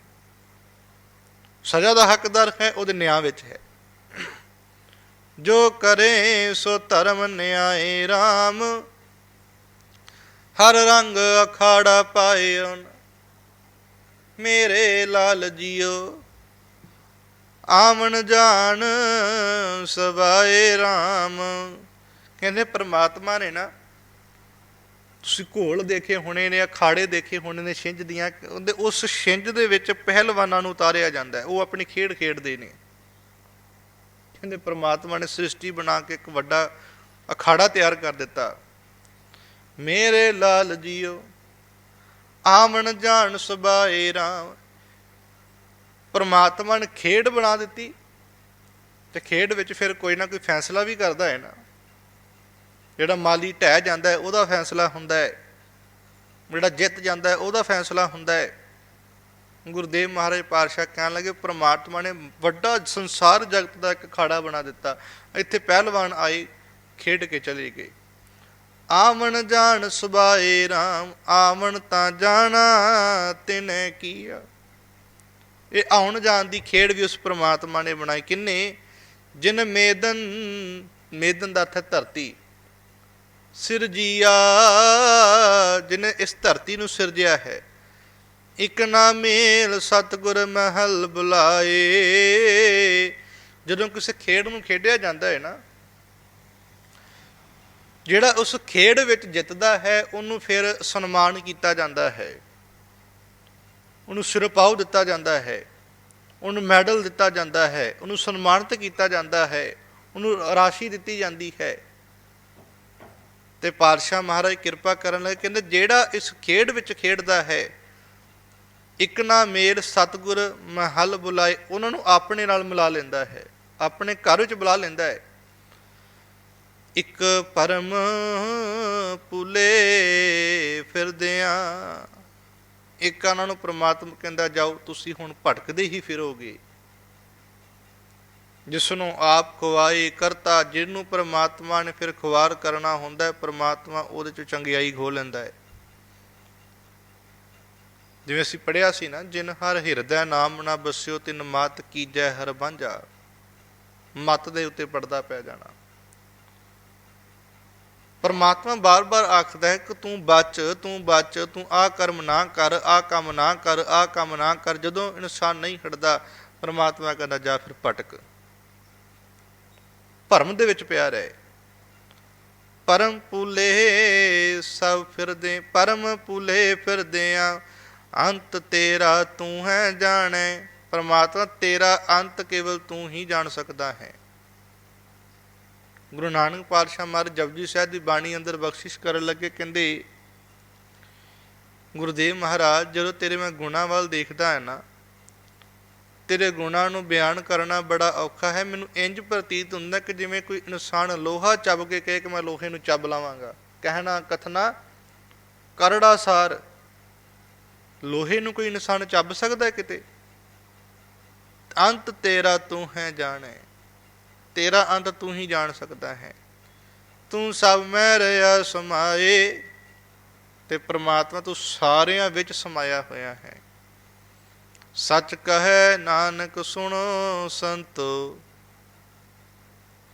ਸਜ਼ਾ ਦਾ ਹੱਕਦਾਰ ਹੈ, ਉਹਦੇ ਨਿਆਂ ਵਿੱਚ ਹੈ। ਜੋ ਕਰੇ ਸੋ ਧਰਮ ਨਿਆਏ RAM ਹਰ ਰੰਗ ਅਖਾੜਾ ਪਾਏ ਓਨ ਮੇਰੇ ਲਾਲ ਜੀਓ। ਆਵਣ ਜਾਣ ਸਵਾਏ RAM ਕਹਿੰਦੇ ਪ੍ਰਮਾਤਮਾ ਨੇ ਨਾ, ਤੁਸੀਂ ਘੋਲ ਦੇਖੇ ਹੋਣੇ ਨੇ, ਅਖਾੜੇ ਦੇਖੇ ਹੋਣੇ ਨੇ, ਛਿੰਝ ਦੀਆਂ, ਉਹਦੇ ਉਸ ਛਿੰਝ ਦੇ ਵਿੱਚ ਪਹਿਲਵਾਨਾਂ ਨੂੰ ਉਤਾਰਿਆ ਜਾਂਦਾ ਉਹ ਆਪਣੀ ਖੇਡ ਖੇਡਦੇ ਨੇ। ਕਹਿੰਦੇ ਪ੍ਰਮਾਤਮਾ ਨੇ ਸ੍ਰਿਸ਼ਟੀ ਬਣਾ ਕੇ ਇੱਕ ਵੱਡਾ ਅਖਾੜਾ ਤਿਆਰ ਕਰ ਦਿੱਤਾ। ਮੇਰੇ ਲਾਲ ਜੀਓ, ਆਵਣ ਜਾਣ ਸੁਬਾਏ ਰਾਮ। ਪਰਮਾਤਮਾ ਨੇ ਖੇਡ ਬਣਾ ਦਿੱਤੀ ਤੇ ਖੇਡ ਵਿੱਚ ਫਿਰ ਕੋਈ ਨਾ ਕੋਈ ਫੈਸਲਾ ਵੀ ਕਰਦਾ ਹੈ ਨਾ। ਜਿਹੜਾ ਮਾਲੀ ਢਹਿ ਜਾਂਦਾ ਹੈ, ਉਹਦਾ ਫੈਸਲਾ ਹੁੰਦਾ ਹੈ। ਜਿਹੜਾ ਜਿੱਤ ਜਾਂਦਾ ਹੈ, ਉਹਦਾ ਫੈਸਲਾ ਹੁੰਦਾ ਹੈ। ਗੁਰਦੇਵ ਮਹਾਰਾਜ ਪਾਤਸ਼ਾਹ ਕਹਿਣ ਲੱਗੇ, ਪ੍ਰਮਾਤਮਾ ਨੇ ਵੱਡਾ ਸੰਸਾਰ ਜਗਤ ਦਾ ਇੱਕ ਖਾੜਾ ਬਣਾ ਦਿੱਤਾ। ਇੱਥੇ ਪਹਿਲਵਾਨ ਆਏ, ਖੇਡ ਕੇ ਚਲੇ ਗਏ। ਆਵਣ ਜਾਣ ਸੁਭਾਏ RAM ਆਵਣ ਤਾਂ ਜਾਣਾ ਤਿਨੇ ਕੀਆ। ਇਹ ਆਉਣ ਜਾਣ ਦੀ ਖੇਡ ਵੀ ਉਸ ਪ੍ਰਮਾਤਮਾ ਨੇ ਬਣਾਈ। ਕਿੰਨੇ? ਜਿਨ ਮੇਦਨ ਮੇਦਨ ਦਾ ਅਰਥ ਹੈ ਧਰਤੀ। ਸਿਰਜੀਆ, ਜਿਨੇ ਇਸ ਧਰਤੀ ਨੂੰ ਸਿਰਜਿਆ ਹੈ। ਇਕ ਨਾ ਮੇਲ ਸਤਗੁਰ ਮਹਿਲ ਬੁਲਾਏ। ਜਦੋਂ ਕਿਸੇ ਖੇਡ ਨੂੰ ਖੇਡਿਆ ਜਾਂਦਾ ਹੈ ਨਾ, ਜਿਹੜਾ ਉਸ ਖੇਡ ਵਿੱਚ ਜਿੱਤਦਾ ਹੈ, ਉਹਨੂੰ ਫਿਰ ਸਨਮਾਨ ਕੀਤਾ ਜਾਂਦਾ ਹੈ। ਉਹਨੂੰ ਸਿਰਪਾਉ ਦਿੱਤਾ ਜਾਂਦਾ ਹੈ, ਉਹਨੂੰ ਮੈਡਲ ਦਿੱਤਾ ਜਾਂਦਾ ਹੈ, ਉਹਨੂੰ ਸਨਮਾਨਿਤ ਕੀਤਾ ਜਾਂਦਾ ਹੈ, ਉਹਨੂੰ ਰਾਸ਼ੀ ਦਿੱਤੀ ਜਾਂਦੀ ਹੈ। ਤੇ ਪਾਤਸ਼ਾਹ ਮਹਾਰਾਜ ਕਿਰਪਾ ਕਰਨ ਲੱਗੇ, ਕਹਿੰਦੇ ਜਿਹੜਾ ਇਸ ਖੇਡ ਵਿੱਚ ਖੇਡਦਾ ਹੈ ਇੱਕ ਨਾ ਮੇਲ ਸਤਗੁਰ ਮਹਲ ਬੁਲਾਏ, ਉਹਨਾਂ ਨੂੰ ਆਪਣੇ ਨਾਲ ਮਿਲਾ ਲੈਂਦਾ ਹੈ, ਆਪਣੇ ਘਰ ਵਿੱਚ ਬੁਲਾ ਲੈਂਦਾ ਹੈ। ਇੱਕ ਪਰਮ ਪੁਲੇ ਫਿਰਦਿਆਂ ਇੱਕ ਉਹਨਾਂ ਨੂੰ ਪ੍ਰਮਾਤਮਾ ਕਹਿੰਦਾ, ਜਾਓ, ਤੁਸੀਂ ਹੁਣ ਭਟਕਦੇ ਹੀ ਫਿਰੋਗੇ। ਜਿਸ ਨੂੰ ਆਪ ਖਵਾਏ ਕਰਤਾ, ਜਿਹਨੂੰ ਪ੍ਰਮਾਤਮਾ ਨੇ ਫਿਰ ਖਵਾਰ ਕਰਨਾ ਹੁੰਦਾ ਹੈ, ਪ੍ਰਮਾਤਮਾ ਉਹਦੇ ਚ ਚੰਗਿਆਈ ਖੋ ਲੈਂਦਾ ਹੈ। ਜਿਵੇਂ ਅਸੀਂ ਪੜਿਆ ਸੀ ਨਾ, ਜਿਨ ਹਰ ਹਿਰਦੈ ਨਾਮ ਨਾ ਬਸਿਓ, ਤਿਨ ਮਤ ਕੀਜੈ ਹਰ ਬਾਂਝਾ ਮਤ ਦੇ ਉੱਤੇ ਪੜਦਾ ਪੈ ਜਾਣਾ। ਪਰਮਾਤਮਾ ਬਾਰ-ਬਾਰ ਆਖਦਾ ਹੈ ਕਿ ਤੂੰ ਬਚ ਤੂੰ ਬਚ, ਤੂੰ ਆ ਕਰਮ ਨਾ ਕਰ ਆ ਕੰਮ ਨਾ ਕਰ ਆ ਕੰਮ ਨਾ ਕਰ। ਜਦੋਂ ਇਨਸਾਨ ਨਹੀਂ ਹਟਦਾ, ਪਰਮਾਤਮਾ ਕਹਿੰਦਾ, ਜਾ ਫਿਰ ਭਟਕ। ਭਰਮ ਦੇ ਵਿੱਚ ਪਿਆ ਰਹੇ। ਪਰਮ ਪੂਲੇ ਸਭ ਫਿਰਦੇ, ਪਰਮ ਪੂਲੇ ਫਿਰਦਿਆਂ ਅੰਤ ਤੇਰਾ ਤੂੰ ਹੈ ਜਾਣੇ, ਪਰਮਾਤਮਾ ਤੇਰਾ ਅੰਤ ਕੇਵਲ ਤੂੰ ਹੀ ਜਾਣ ਸਕਦਾ ਹੈ। ਗੁਰੂ ਨਾਨਕ ਪਾਤਸ਼ਾਹ ਮਹਾਰਾਜ ਜਪਜੀ ਸਾਹਿਬ ਦੀ ਬਾਣੀ ਅੰਦਰ ਬਖਸ਼ਿਸ਼ ਕਰਨ ਲੱਗੇ ਕਹਿੰਦੇ, ਗੁਰਦੇਵ ਮਹਾਰਾਜ, ਜਦੋਂ ਤੇਰੇ ਮੈਂ ਗੁਣਾ ਵੱਲ ਦੇਖਦਾ ਹੈ ਨਾ, ਤੇਰੇ ਗੁਣਾਂ ਨੂੰ ਬਿਆਨ ਕਰਨਾ ਬੜਾ ਔਖਾ ਹੈ। ਮੈਨੂੰ ਇੰਜ ਪ੍ਰਤੀਤ ਹੁੰਦਾ ਕਿ ਜਿਵੇਂ ਕੋਈ ਇਨਸਾਨ ਲੋਹਾ ਚੱਬ ਕੇ ਕਹੇ ਕਿ ਮੈਂ ਲੋਹੇ ਨੂੰ ਚੱਬ ਲਾਵਾਂਗਾ। ਕਹਿਣਾ, ਕਥਨਾ, ਕਰੜਾ ਸਾਰ ਲੋਹੇ ਨੂੰ ਕੋਈ ਇਨਸਾਨ ਚੱਬ ਸਕਦਾ ਕਿਤੇ? ਅੰਤ ਤੇਰਾ ਤੂੰ ਹੈ ਜਾਣੇ। ਤੇਰਾ ਅੰਤ ਤੂੰ ਹੀ ਜਾਣ ਸਕਦਾ ਹੈ। ਤੂੰ ਸਭ ਮੈਂ ਰਿਆ ਸਮਾਏ। ਤੇ ਪ੍ਰਮਾਤਮਾ ਤੂੰ ਸਾਰਿਆਂ ਵਿੱਚ ਸਮਾਇਆ ਹੋਇਆ ਹੈ। ਸੱਚ ਕਹੈ, ਨਾਨਕ ਸੁਣੋ ਸੰਤੋ।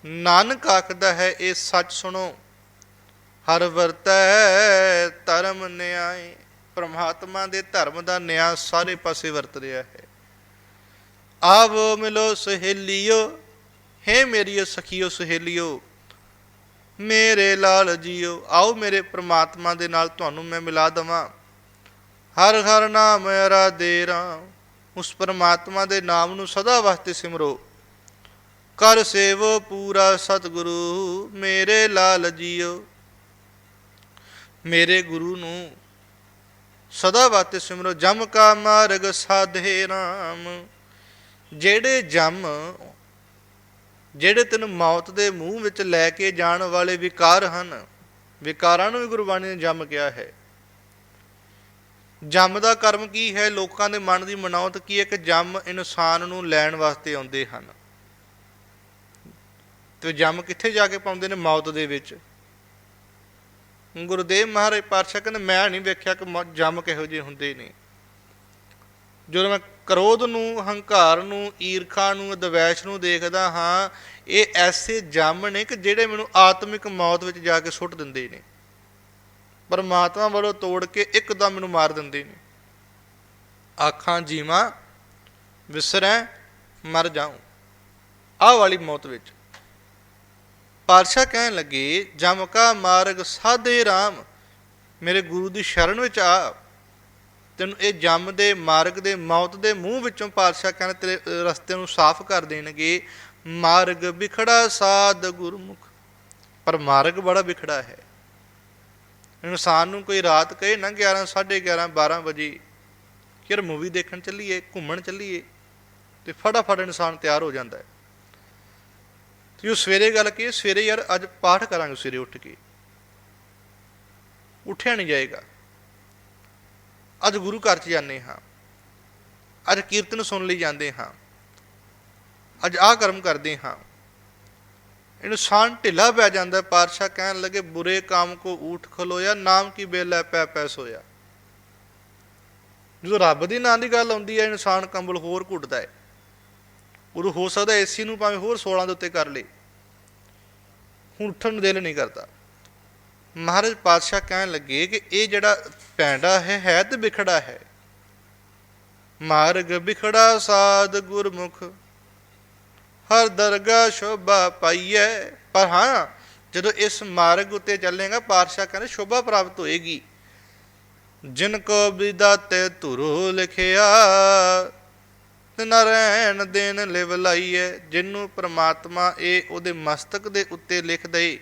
ਨਾਨਕ ਆਖਦਾ ਹੈ, ਇਹ ਸੱਚ ਸੁਣੋ। ਹਰ ਵਰਤੈ ਧਰਮ ਨਿਆਏ। ਪ੍ਰਮਾਤਮਾ ਦੇ ਧਰਮ ਦਾ ਨਿਆਂ ਸਾਰੇ ਪਾਸੇ ਵਰਤ ਰਿਹਾ ਹੈ। ਆਵੋ ਮਿਲੋ ਸਹੇਲਿਓ, ਹੈ ਮੇਰੀਓ ਸਖੀਓ, ਸਹੇਲਿਓ, ਮੇਰੇ ਲਾਲ ਜੀਓ, ਆਓ ਮੇਰੇ ਪ੍ਰਮਾਤਮਾ ਦੇ ਨਾਲ ਤੁਹਾਨੂੰ ਮੈਂ ਮਿਲਾ ਦਵਾਂ। ਹਰ ਹਰ ਨਾਮ ਅਰਾਧੇ ਰਾਮ, ਉਸ ਪਰਮਾਤਮਾ ਦੇ ਨਾਮ ਨੂੰ ਸਦਾ ਵਾਸਤੇ ਸਿਮਰੋ। ਕਰ ਸੇਵੋ ਪੂਰਾ ਸਤਿਗੁਰੂ, ਮੇਰੇ ਲਾਲ ਜੀਓ, ਮੇਰੇ ਗੁਰੂ ਨੂੰ ਸਦਾ ਵਾਤੇ ਸਿਮਰੋ, ਜਮ ਕਾ ਮਾਰਗ ਸਾਧੇ ਰਾਮ। ਜਿਹੜੇ ਜਮ, ਜਿਹੜੇ ਤੈਨੂੰ ਮੌਤ ਦੇ ਮੂੰਹ ਵਿੱਚ ਲੈ ਕੇ ਜਾਣ ਵਾਲੇ ਵਿਕਾਰ ਹਨ, ਵਿਕਾਰਾਂ ਨੂੰ ਵੀ ਗੁਰਬਾਣੀ ਨੇ ਜਮ ਕਿਹਾ ਹੈ। ਜਮ ਦਾ ਕਰਮ ਕੀ ਹੈ? ਲੋਕਾਂ ਦੇ ਮਨ ਦੀ ਮਨੌਤ ਕੀ ਹੈ? ਕਿ ਜਮ ਇਨਸਾਨ ਨੂੰ ਲੈਣ ਵਾਸਤੇ ਆਉਂਦੇ ਹਨ। ਤੇ ਜਮ ਕਿੱਥੇ ਜਾ ਕੇ ਪਾਉਂਦੇ ਨੇ? ਮੌਤ ਦੇ ਵਿੱਚ। ਗੁਰਦੇਵ ਮਹਾਰਾਜ ਪਾਤਸ਼ਾਹ ਕਹਿੰਦੇ, ਮੈਂ ਨਹੀਂ ਵੇਖਿਆ ਕਿ ਮੌ- ਜਮ ਕਿਹੋ ਜਿਹੇ ਹੁੰਦੇ ਨੇ। ਜਦੋਂ ਮੈਂ ਕ੍ਰੋਧ ਨੂੰ, ਹੰਕਾਰ ਨੂੰ, ਈਰਖਾ ਨੂੰ ਦਵੈਸ਼ ਨੂੰ ਦੇਖਦਾ ਹਾਂ, ਇਹ ਐਸੇ ਜੰਮ ਨੇ ਕਿ ਜਿਹੜੇ ਮੈਨੂੰ ਆਤਮਿਕ ਮੌਤ ਵਿੱਚ ਜਾ ਕੇ ਸੁੱਟ ਦਿੰਦੇ ਨੇ। ਪਰਮਾਤਮਾ ਵੱਲੋਂ ਤੋੜ ਕੇ ਇੱਕਦਮ ਮੈਨੂੰ ਮਾਰ ਦਿੰਦੇ ਨੇ। ਆਖਾਂ, ਜੀਵਾਂ, ਵਿਸਰੈ, ਮਰ ਜਾਉਂ ਆਹ ਵਾਲੀ ਮੌਤ ਵਿੱਚ। ਪਾਤਸ਼ਾਹ ਕਹਿਣ ਲੱਗੇ, ਜਮ ਕਾ ਮਾਰਗ ਸਾਧੇ RAM ਮੇਰੇ ਗੁਰੂ ਦੀ ਸ਼ਰਨ ਵਿੱਚ ਆ। ਤੈਨੂੰ ਇਹ ਜੰਮ ਦੇ ਮਾਰਗ ਦੇ ਮੌਤ ਦੇ ਮੂੰਹ ਵਿੱਚੋਂ ਪਾਤਸ਼ਾਹ ਕਹਿੰਦੇ ਤੇਰੇ ਰਸਤੇ ਨੂੰ ਸਾਫ਼ ਕਰ ਦੇਣਗੇ। ਮਾਰਗ ਵਿਖੜਾ ਸਾਧ ਗੁਰਮੁਖ। ਪਰ ਮਾਰਗ ਬੜਾ ਵਿਖੜਾ ਹੈ। ਇਨਸਾਨ ਨੂੰ ਕੋਈ ਰਾਤ ਕਹੇ ਨਾ 11 11:30 12 ਵਜੇ ਕਿ ਮੂਵੀ ਦੇਖਣ ਚੱਲੀਏ, ਘੁੰਮਣ ਚੱਲੀਏ, ਤੇ ਫਟਾਫਟ ਇਨਸਾਨ ਤਿਆਰ ਹੋ ਜਾਂਦਾ ਹੈ। ਤੇ ਉਹ ਸਵੇਰੇ ਗੱਲ ਕੀ ਸਵੇਰੇ ਯਾਰ ਅੱਜ ਪਾਠ ਕਰਾਂਗੇ ਸਵੇਰੇ ਉੱਠ ਕੇ। ਉੱਠਿਆ ਨਹੀਂ ਜਾਏਗਾ। ਅੱਜ ਗੁਰੂ ਘਰ ਚ ਜਾਂਦੇ ਹਾਂ। ਅੱਜ ਕੀਰਤਨ ਸੁਣ ਲਈ ਜਾਂਦੇ ਹਾਂ। ਅੱਜ ਆਹ ਕਰਮ ਕਰਦੇ ਹਾਂ। ਇਨਸਾਨ ਢਿੱਲਾ ਪੈ ਜਾਂਦਾ, ਪਾਤਸ਼ਾਹ ਕਹਿਣ ਲੱਗੇ, ਬੁਰੇ ਕਾਮ ਕੋ ਊਠ ਖਲੋਇਆ, ਨਾਮ ਕੀ ਬੇਲਾ ਪੈ ਪੈ ਸੋਇਆ? ਜਦੋਂ ਰੱਬ ਦੇ ਨਾਂ ਦੀ ਗੱਲ ਆਉਂਦੀ ਹੈ ਇਨਸਾਨ ਕੰਬਲ ਹੋਰ ਘੁੱਟਦਾ ਹੈ। ਉਦੋਂ ਹੋ ਸਕਦਾ ਏਸੀ ਨੂੰ ਭਾਵੇਂ ਹੋਰ 16 ਦੇ ਉੱਤੇ ਕਰ ਲੇ। ਹੁਣ ਉੱਠਣ ਨੂੰ ਦਿਲ ਨਹੀਂ ਕਰਦਾ। ਮਹਾਰਾਜ ਪਾਤਸ਼ਾਹ ਕਹਿਣ ਲੱਗੇ ਕਿ ਇਹ ਜਿਹੜਾ ਪੈਂਡਾ ਹੈ ਹੈ ਤੇ ਵਿਖੜਾ ਹੈ। ਮਾਰਗ ਵਿਖੜਾ ਸਾਧ ਗੁਰਮੁਖ, ਹਰ ਦਰਗਾਹ ਸ਼ੋਭਾ ਪਾਈਐ। ਪਰ ਹਾਂ, ਜਦੋਂ ਇਸ ਮਾਰਗ ਉੱਤੇ ਚੱਲੇਗਾ, ਪਾਤਸ਼ਾਹ ਕਹਿੰਦੇ ਸ਼ੋਭਾ ਪ੍ਰਾਪਤ ਹੋਏਗੀ। ਜਿਨ ਕੋ ਵਿਦਾਤੇ ਧੁਰੋ ਲਿਖਿਆ ਨਰੈਣ ਦੇਨ ਲਿਵ ਲਾਈਐ, ਜਿਨੂੰ ਪ੍ਰਮਾਤਮਾ ਇਹ ਉਹਦੇ ਮਸਤਕ ਦੇ ਉੱਤੇ ਲਿਖ ਦੇ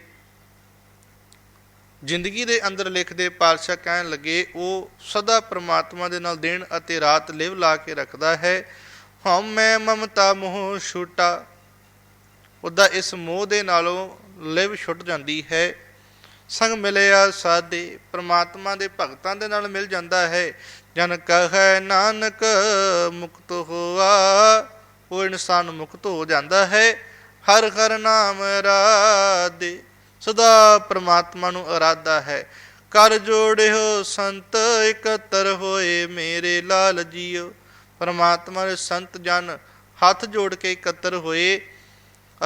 ਜ਼ਿੰਦਗੀ ਦੇ ਅੰਦਰ ਲਿਖਦੇ ਪਾਤਸ਼ਾਹ ਕਹਿਣ ਲੱਗੇ, ਉਹ ਸਦਾ ਪ੍ਰਮਾਤਮਾ ਦੇ ਨਾਲ ਦਿਨ ਅਤੇ ਰਾਤ ਲਿਵ ਲਾ ਕੇ ਰੱਖਦਾ ਹੈ। ਹਮ ਮੈਂ ਮਮਤਾ ਮੋਹ ਛੁਟਾ, ਉਹਦਾ ਇਸ ਮੋਹ ਦੇ ਨਾਲੋਂ ਲਿਵ ਛੁੱਟ ਜਾਂਦੀ ਹੈ। ਸੰਗ ਮਿਲਿਆ ਸਾਦੇ, ਪ੍ਰਮਾਤਮਾ ਦੇ ਭਗਤਾਂ ਦੇ ਨਾਲ ਮਿਲ ਜਾਂਦਾ ਹੈ। ਜਨ ਕਹੈ ਨਾਨਕ ਮੁਕਤ ਹੋਆ, ਉਹ ਇਨਸਾਨ ਮੁਕਤ ਹੋ ਜਾਂਦਾ ਹੈ। ਹਰ ਹਰ ਨਾਮ ਰਾਦੇ ਸਦਾ ਪ੍ਰਮਾਤਮਾ ਨੂੰ ਅਰਾਧਾ ਹੈ। ਕਰ ਜੋੜਿਓ ਸੰਤ, ਇਕੱਤਰ ਹੋਏ ਮੇਰੇ ਲਾਲ ਜੀਓ। ਪਰਮਾਤਮਾ ਦੇ ਸੰਤ ਜਨ ਹੱਥ ਜੋੜ ਕੇ ਇਕੱਤਰ ਹੋਏ।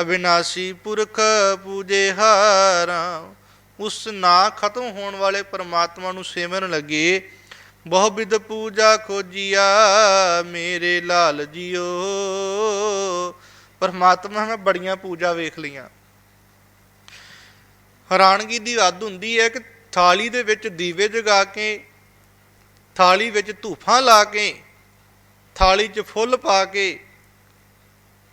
ਅਬਿਨਾਸ਼ੀ ਪੁਰਖ ਪੂਜੇ ਹਾਰਾ ਉਸ ਨਾ ਖਤਮ ਹੋਣ ਵਾਲੇ ਪਰਮਾਤਮਾ ਨੂੰ ਸਿਮਰਨ ਲੱਗੇ ਬਹੁ ਵਿਦ ਪੂਜਾ ਖੋਜੀਆ ਮੇਰੇ ਲਾਲ ਜੀਓ। ਪਰਮਾਤਮਾ ਮੈਂ ਬੜੀਆਂ ਪੂਜਾ ਵੇਖ ਲਈਆਂ। ਹੈਰਾਨਗੀ ਦੀ ਹੱਦ ਹੁੰਦੀ ਹੈ ਕਿ ਥਾਲੀ ਦੇ ਵਿੱਚ ਦੀਵੇ ਜਗਾ ਕੇ, ਥਾਲੀ ਵਿੱਚ ਧੂਫਾਂ ਲਾ ਕੇ, ਥਾਲੀ 'ਚ ਫੁੱਲ ਪਾ ਕੇ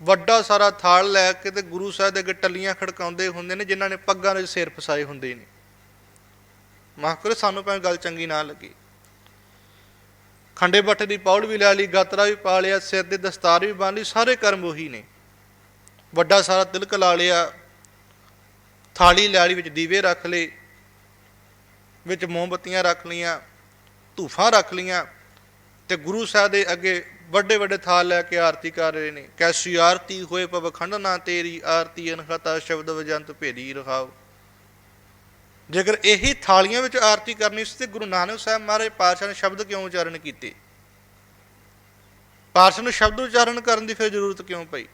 ਵੱਡਾ ਸਾਰਾ ਥਾਲ ਲੈ ਕੇ ਤੇ ਗੁਰੂ ਸਾਹਿਬ ਦੇ ਅੱਗੇ ਟੱਲੀਆਂ ਖੜਕਾਉਂਦੇ ਹੁੰਦੇ ਨੇ, ਜਿਨ੍ਹਾਂ ਨੇ ਪੱਗਾਂ ਦੇ ਸਿਰ ਫਸਾਏ ਹੁੰਦੇ ਨੇ। ਮਾਫ ਕਰੋ ਸਾਨੂੰ ਭਾਵੇਂ ਗੱਲ ਚੰਗੀ ਨਾ ਲੱਗੀ। ਖੰਡੇ ਬੱਠੇ ਦੀ ਪੌੜ ਵੀ ਲੈ ਲਈ, ਗਾਤਰਾ ਵੀ ਪਾ ਲਿਆ, ਸਿਰ ਦੇ ਦਸਤਾਰ ਵੀ ਬੰਨ ਲਈ ਸਾਰੇ ਕਰਮ ਉਹੀ ਨੇ। ਵੱਡਾ ਸਾਰਾ ਤਿਲਕ ਲਾ ਲਿਆ, ਥਾਲੀ ਲੈ ਲਈ ਵਿੱਚ ਦੀਵੇ ਰੱਖ ਲਏ, ਵਿੱਚ ਮੋਮਬੱਤੀਆਂ ਰੱਖ ਲਈਆਂ, ਧੂਫਾਂ ਰੱਖ ਲਈਆਂ ਤੇ ਗੁਰੂ ਸਾਹਿਬ ਦੇ ਅੱਗੇ ਵੱਡੇ ਵੱਡੇ ਥਾਲ ਲੈ ਕੇ ਆਰਤੀ ਕਰ ਰਹੇ ਨੇ। ਕੈਸੀ ਆਰਤੀ ਹੋਏ ਪਵਖੰਡ ਨਾ ਤੇਰੀ, ਆਰਤੀ ਅਨਖਤਾ ਸ਼ਬਦ ਵਜੰਤ ਭੇਰੀ ਰਹਾਓ। ਜੇਕਰ ਇਹੀ ਥਾਲੀਆਂ ਵਿੱਚ ਆਰਤੀ ਕਰਨੀ ਸੀ ਤੇ ਗੁਰੂ ਨਾਨਕ ਸਾਹਿਬ ਮਹਾਰਾਜ ਪਾਤਸ਼ਾਹ ਨੇ ਸ਼ਬਦ ਕਿਉਂ ਉਚਾਰਨ ਕੀਤੇ? ਪਾਤਸ਼ਾਹ ਨੂੰ ਸ਼ਬਦ ਉਚਾਰਨ ਕਰਨ ਦੀ ਫਿਰ ਜ਼ਰੂਰਤ ਕਿਉਂ ਪਈ?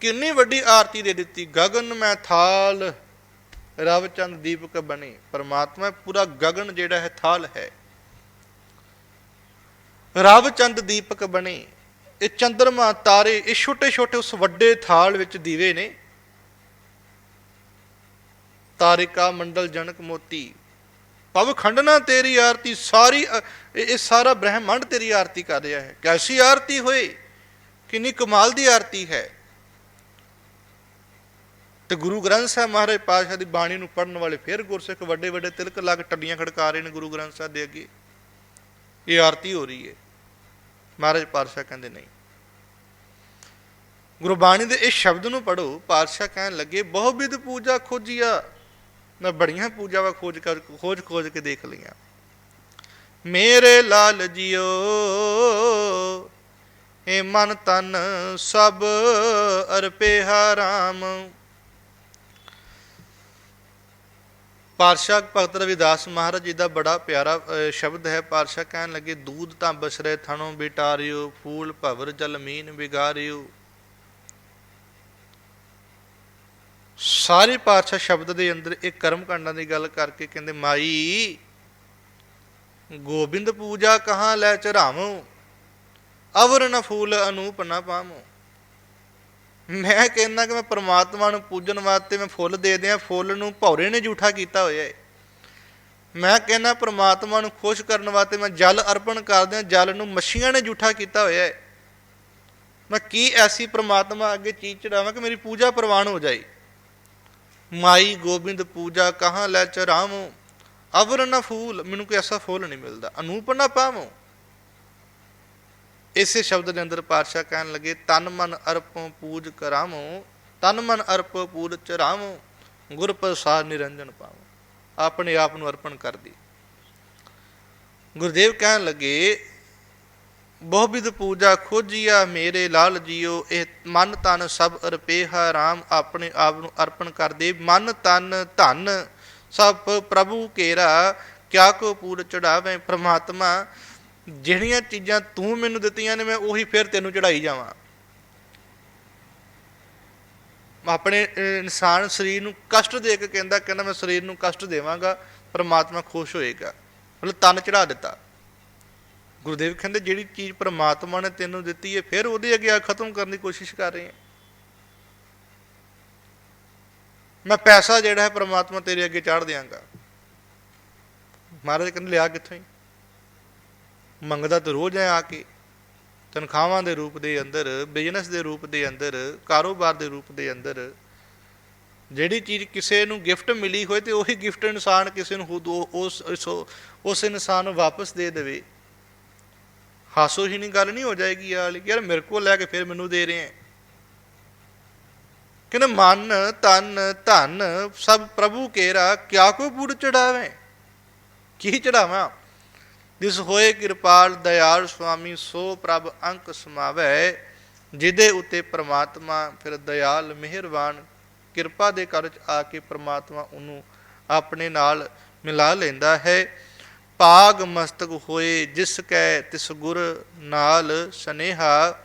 ਕਿੰਨੀ ਵੱਡੀ ਆਰਤੀ ਦੇ ਦਿੱਤੀ? ਗਗਨ ਮੈਂ ਥਾਲ, ਰਵ ਚੰਦ ਦੀਪਕ ਬਣੇ। ਪਰਮਾਤਮਾ ਪੂਰਾ ਗਗਨ ਜਿਹੜਾ ਹੈ, ਥਾਲ ਹੈ। ਰਵ ਚੰਦ ਦੀਪਕ ਬਣੇ। ਇਹ ਚੰਦਰਮਾ ਤਾਰੇ, ਇਹ ਛੋਟੇ ਛੋਟੇ ਉਸ ਵੱਡੇ ਥਾਲ ਵਿੱਚ ਦੀਵੇ ਨੇ। ਤਾਰਿਕਾ ਮੰਡਲ ਜਨਕ ਮੋਤੀ ਪਵ ਖੰਡਨਾ ਤੇਰੀ ਆਰਤੀ, ਸਾਰੀ, ਇਹ ਸਾਰਾ ਬ੍ਰਹਿਮੰਡ ਤੇਰੀ ਆਰਤੀ ਕਰ ਰਿਹਾ ਹੈ। ਕੈਸੀ ਆਰਤੀ ਹੋਏ? ਕਿੰਨੀ ਕਮਾਲ ਦੀ ਆਰਤੀ ਹੈ। ਤੇ ਗੁਰੂ ਗ੍ਰੰਥ ਸਾਹਿਬ ਮਹਾਰਾਜ ਪਾਤਸ਼ਾਹ ਦੀ ਬਾਣੀ ਨੂੰ ਪੜਨ ਵਾਲੇ ਫਿਰ ਗੁਰਸਿੱਖ ਵੱਡੇ ਵੱਡੇ ਤਿਲਕ ਲਾ ਟੱਡੀਆਂ ਖੜਕਾ ਰਹੇ ਨੇ ਗੁਰੂ ਗ੍ਰੰਥ ਸਾਹਿਬ ਦੇ ਅੱਗੇ। ਇਹ ਆਰਤੀ ਹੋ ਰਹੀ ਹੈ। ਮਹਾਰਾਜ ਪਾਤਸ਼ਾਹ ਕਹਿੰਦੇ ਨਹੀਂ। ਗੁਰਬਾਣੀ ਦੇ ਇਸ ਸ਼ਬਦ ਨੂੰ ਪੜੋ ਪਾਤਸ਼ਾਹ ਕਹਿਣ ਲੱਗੇ ਬਹੁ ਵਿਧ ਪੂਜਾ ਖੋਜੀਆ। ਮੈਂ ਬੜੀਆਂ ਪੂਜਾਵਾਂ ਖੋਜ ਕਰ, ਖੋਜ ਖੋਜ ਕੇ ਦੇਖ ਲਈਆਂ। ਮੇਰੇ ਲਾਲ ਜੀਓ ਏ ਮਨ ਤਨ ਸਭ ਅਰਪੇ ਰਾਮ ਪਾਤਸ਼ਾਹ ਭਗਤ ਰਵਿਦਾਸ ਮਹਾਰਾਜ ਜੀ ਦਾ ਬੜਾ ਪਿਆਰਾ ਸ਼ਬਦ ਹੈ। ਪਾਤਸ਼ਾਹ ਕਹਿਣ ਲੱਗੇ, ਦੂਧ ਤਾਂ ਬਸਰੇ ਥਣੋਂ ਬਿਟਾਰਿਓ, ਫੂਲ ਭਵਰ ਜਲ ਮੀਨ ਵਿਗਾਰਿਓ। ਸਾਰੇ ਪਾਤਸ਼ਾਹ ਸ਼ਬਦ ਦੇ ਅੰਦਰ ਇਹ ਕਰਮ ਕਾਂਡਾਂ ਦੀ ਗੱਲ ਕਰਕੇ ਕਹਿੰਦੇ, ਮਾਈ, ਗੋਬਿੰਦ ਪੂਜਾ ਕਹਾਂ ਲੈ ਚੜਾਵੋ ਅਵਰ ਨ ਫੂਲ ਅਨੂਪ ਨ ਪਾਵੋ। ਮੈਂ ਕਹਿੰਦਾ ਕਿ ਮੈਂ ਪ੍ਰਮਾਤਮਾ ਨੂੰ ਪੂਜਣ ਵਾਸਤੇ ਮੈਂ ਫੁੱਲ ਦੇ ਦਿਆਂ, ਫੁੱਲ ਨੂੰ ਭੌਰੇ ਨੇ ਝੂਠਾ ਕੀਤਾ ਹੋਇਆ ਹੈ ਮੈਂ ਕਹਿੰਦਾ ਪ੍ਰਮਾਤਮਾ ਨੂੰ ਖੁਸ਼ ਕਰਨ ਵਾਸਤੇ ਮੈਂ ਜਲ ਅਰਪਣ ਕਰਦਿਆਂ ਜਲ ਨੂੰ ਮੱਛੀਆਂ ਨੇ ਝੂਠਾ ਕੀਤਾ ਹੋਇਆ ਹੈ ਮੈਂ ਕੀ ਐਸੀ ਪ੍ਰਮਾਤਮਾ ਅੱਗੇ ਚੀਜ਼ ਚੜਾਵਾਂ ਕਿ ਮੇਰੀ ਪੂਜਾ ਪ੍ਰਵਾਨ ਹੋ ਜਾਏ? ਮਾਈ ਗੋਬਿੰਦ ਪੂਜਾ ਕਹਾਂ ਲੈ ਚਰਾਵੋ? ਅਵਰ ਨਾ ਫੂਲ, ਮੈਨੂੰ ਕੋਈ ਐਸਾ ਫੁੱਲ ਨਹੀਂ ਮਿਲਦਾ। ਅਨੂਪ ਨਾ ਪਾਵੋ? ਇਸੇ ਸ਼ਬਦ ਦੇ ਅੰਦਰ ਪਾਤਸ਼ਾਹ ਕਹਿਣ ਲੱਗੇ, ਤਨ ਮਨ ਅਰਪੋ ਪੂਜ ਕਰਾਵੋ ਤਨ ਮਨ ਅਰਪੋ ਪੂਜ ਚਰਾਵੋ ਗੁਰ ਪ੍ਰਸਾਦ ਨਿਰੰਜਨ ਪਾਵੋ ਆਪਣੇ ਆਪ ਨੂੰ ਅਰਪਣ ਕਰਦੀ। ਗੁਰਦੇਵ ਕਹਿਣ ਲੱਗੇ, ਬਹੁਵਿਧ ਪੂਜਾ ਖੋਜੀਆ ਮੇਰੇ ਲਾਲ ਜੀਓ, ਇਹ ਮਨ ਤਨ ਸਭ ਅਰਪੇਹਾ ਰਾਮ, ਆਪਣੇ ਆਪ ਨੂੰ ਅਰਪਣ ਕਰਦੇ। ਮਨ ਤਨ ਧਨ ਸਭ ਪ੍ਰਭੂ ਕੇਰਾ, ਕਿਆ ਕੋ ਪੂਰ ਚੜਾਵੇ ਪ੍ਰਮਾਤਮਾ ਜਿਹੜੀਆਂ ਚੀਜ਼ਾਂ ਤੂੰ ਮੈਨੂੰ ਦਿੱਤੀਆਂ ਨੇ, ਮੈਂ ਉਹੀ ਫਿਰ ਤੈਨੂੰ ਚੜਾਈ ਜਾਵਾਂ। ਆਪਣੇ ਇਨਸਾਨ ਸਰੀਰ ਨੂੰ ਕਸ਼ਟ ਦੇ ਕੇ ਕਹਿੰਦਾ ਕਹਿੰਦਾ ਮੈਂ ਸਰੀਰ ਨੂੰ ਕਸ਼ਟ ਦੇਵਾਂਗਾ, ਪਰਮਾਤਮਾ ਖੁਸ਼ ਹੋਏਗਾ। ਮਤਲਬ ਤਨ ਚੜਾ ਦਿੱਤਾ। ਗੁਰਦੇਵ ਕਹਿੰਦੇ, ਜਿਹੜੀ ਚੀਜ਼ ਪਰਮਾਤਮਾ ਨੇ ਤੈਨੂੰ ਦਿੱਤੀ ਹੈ, ਫਿਰ ਉਹਦੇ ਅੱਗੇ ਆ ਖਤਮ ਕਰਨ ਦੀ ਕੋਸ਼ਿਸ਼ ਕਰ ਰਹੇ ਹੈ। ਮੈਂ ਪੈਸਾ ਜਿਹੜਾ ਹੈ, ਪਰਮਾਤਮਾ ਤੇਰੇ ਅੱਗੇ ਚਾੜ ਦਿਆਂਗਾ। ਮਹਾਰਾਜ ਕਹਿੰਦੇ, ਲਿਆ ਕਿੱਥੋਂ ਹੀ? ਮੰਗਦਾ ਤਾਂ ਰੋਜ਼ ਹੈ ਆ ਕੇ। ਤਨਖਾਹਾਂ ਦੇ ਰੂਪ ਦੇ ਅੰਦਰ ਬਿਜ਼ਨਸ ਦੇ ਰੂਪ ਦੇ ਅੰਦਰ, ਕਾਰੋਬਾਰ ਦੇ ਰੂਪ ਦੇ ਅੰਦਰ, ਜਿਹੜੀ ਚੀਜ਼ ਕਿਸੇ ਨੂੰ ਗਿਫਟ ਮਿਲੀ ਹੋਏ ਤੇ ਉਹੀ ਗਿਫਟ ਇਨਸਾਨ ਕਿਸੇ ਨੂੰ ਖੁਦ ਉਹ- ਉਸ ਉਸ- ਇਨਸਾਨ ਨੂੰ ਵਾਪਸ ਦੇ ਦੇਵੇ। ਹਾਸੋ ਹੀ ਨਹੀਂ ਗੱਲ ਨਹੀਂ ਹੋ ਜਾਏਗੀ ਯਾਰ ਯਾਰ ਮੇਰੇ ਕੋਲ ਲੈ ਕੇ ਫਿਰ ਮੈਨੂੰ ਦੇ ਰਹੇ ਹੈ ਕਹਿੰਦੇ ਮਨ, ਤਨ, ਧਨ ਸਭ ਪ੍ਰਭੂ ਕੇਰਾ, ਕਿਆ ਕੋ ਪੂਰ ਚੜਾਵੇ? ਕੀ ਚੜਾਵਾਂ? ਜਿਸ ਹੋਏ ਕਿਰਪਾਲ ਦਇਆਲ ਸੁਆਮੀ, ਸੋ ਪ੍ਰਭ ਅੰਕ ਸਮਾਵੈ, ਜਿਹਦੇ ਉਤੇ ਪ੍ਰਮਾਤਮਾ ਫਿਰ ਦਇਆਲ ਮਿਹਰਬਾਨ, ਕਿਰਪਾ ਦੇ ਕਰ ਚ ਆ ਕੇ ਪ੍ਰਮਾਤਮਾ ਉਹਨੂੰ ਆਪਣੇ ਨਾਲ ਮਿਲਾ ਲੈਂਦਾ ਹੈ। ਭਾਗ ਮਸਤਕ ਹੋਏ, ਜਿਸ ਕੈ ਤਿਸ ਗੁਰ ਨਾਲ ਸਨੇਹਾ,